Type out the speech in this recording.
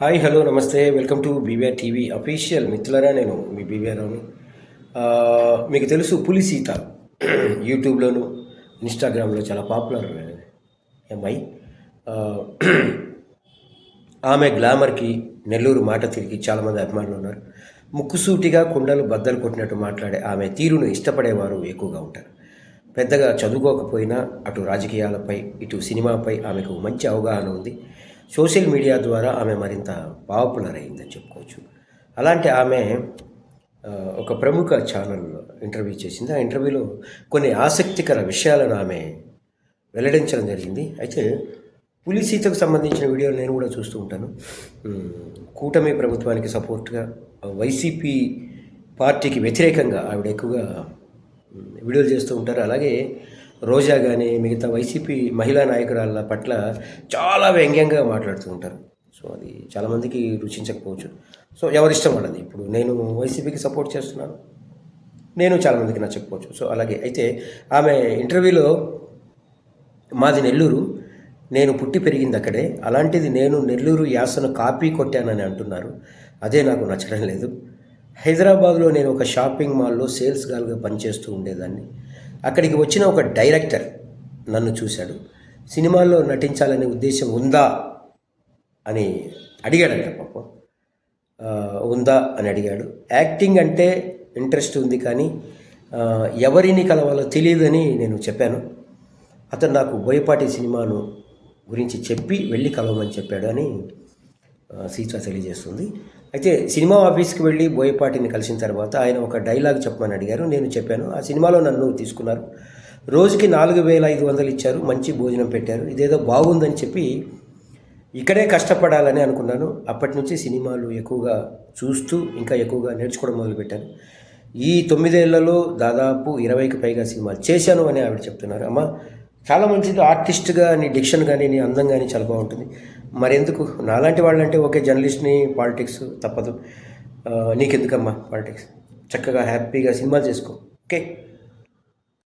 Hi hello నమస్తే. Welcome to BVR TV official మిత్రులరా నేను మీ బీవీఆర్ని మీకు తెలుసు పులి సీత. యూట్యూబ్లోను ఇన్స్టాగ్రామ్లో చాలా పాపులర్ అమ్మాయి. ఆమె గ్లామర్కి నెల్లూరు మాట తిరిగి చాలామంది అభిమానులు ఉన్నారు. ముక్కుసూటిగా కుండలు బద్దలు కొట్టినట్టు మాట్లాడే ఆమె తీరును ఇష్టపడేవారు ఎక్కువగా ఉంటారు. పెద్దగా చదువుకోకపోయినా అటు రాజకీయాలపై ఇటు సినిమాపై ఆమెకు మంచి అవగాహన ఉంది. సోషల్ మీడియా ద్వారా ఆమె మరింత పాపులర్ అయిందని చెప్పుకోవచ్చు. అలాంటి ఆమె ఒక ప్రముఖ ఛానల్లో ఇంటర్వ్యూ చేసింది. ఆ ఇంటర్వ్యూలో కొన్ని ఆసక్తికర విషయాలను ఆమె వెల్లడించడం జరిగింది. అయితే పులి సీతకు సంబంధించిన వీడియోలు నేను కూడా చూస్తూ ఉంటాను. కూటమి ప్రభుత్వానికి సపోర్ట్గా వైసీపీ పార్టీకి వ్యతిరేకంగా ఆవిడ ఎక్కువగా వీడియోలు చేస్తూ ఉంటారు. అలాగే రోజా కానీ మిగతా వైసీపీ మహిళా నాయకురాల పట్ల చాలా వ్యంగ్యంగా మాట్లాడుతూ ఉంటారు. సో అది చాలామందికి రుచించకపోవచ్చు. సో ఎవరిష్టం వాళ్ళది? ఇప్పుడు నేను వైసీపీకి సపోర్ట్ చేస్తున్నాను. నేను చాలామందికి నచ్చకపోవచ్చు. సో అలాగే అయితే ఆమె ఇంటర్వ్యూలో మాది నెల్లూరు. నేను పుట్టి పెరిగింది అక్కడే అలాంటిది నేను నెల్లూరు యాసను కాపీ కొట్టానని అంటున్నారు. అదే నాకు నచ్చడం లేదు. హైదరాబాద్లో నేను ఒక షాపింగ్ మాల్లో సేల్స్ గాల్గా పనిచేస్తూ ఉండేదాన్ని. అక్కడికి వచ్చిన ఒక డైరెక్టర్ నన్ను చూశాడు. సినిమాల్లో నటించాలనే ఉద్దేశం ఉందా అని అడిగాడంట పాపం. ఉందా అని అడిగాడు. యాక్టింగ్ అంటే ఇంట్రెస్ట్ ఉంది కానీ ఎవరిని కలవాలో తెలియదని నేను చెప్పాను. అతను నాకు బోయపాటి సినిమాను గురించి చెప్పి వెళ్ళి కలవమని చెప్పాడు అని సీత తెలియజేస్తుంది. అయితే సినిమా ఆఫీస్కి వెళ్ళి బోయపాటిని కలిసిన తర్వాత ఆయన ఒక డైలాగ్ చెప్పమని అడిగారు. నేను చెప్పాను ఆ సినిమాలో నన్ను తీసుకున్నారు. రోజుకి నాలుగు వేల ఐదు వందలు ఇచ్చారు మంచి భోజనం పెట్టారు. ఇదేదో బాగుందని చెప్పి ఇక్కడే కష్టపడాలని అనుకున్నాను. అప్పటి నుంచి సినిమాలు ఎక్కువగా చూస్తూ ఇంకా ఎక్కువగా నేర్చుకోవడం మొదలుపెట్టాను. ఈ తొమ్మిదేళ్ళలో దాదాపు ఇరవైకి పైగా సినిమాలు చేశాను అని ఆవిడ చెప్తున్నారు. అమ్మ చాలా మంచిది. ఆర్టిస్ట్గా నీ డిక్షన్ కానీ నీ అందం కానీ చాలా బాగుంటుంది. మరెందుకు? నాలాంటి వాళ్ళంటే ఓకే జర్నలిస్ట్ని పాలిటిక్స్ తప్పదు. నీకెందుకమ్మా పాలిటిక్స్ చక్కగా హ్యాపీగా సినిమాలు చేసుకో. ఓకే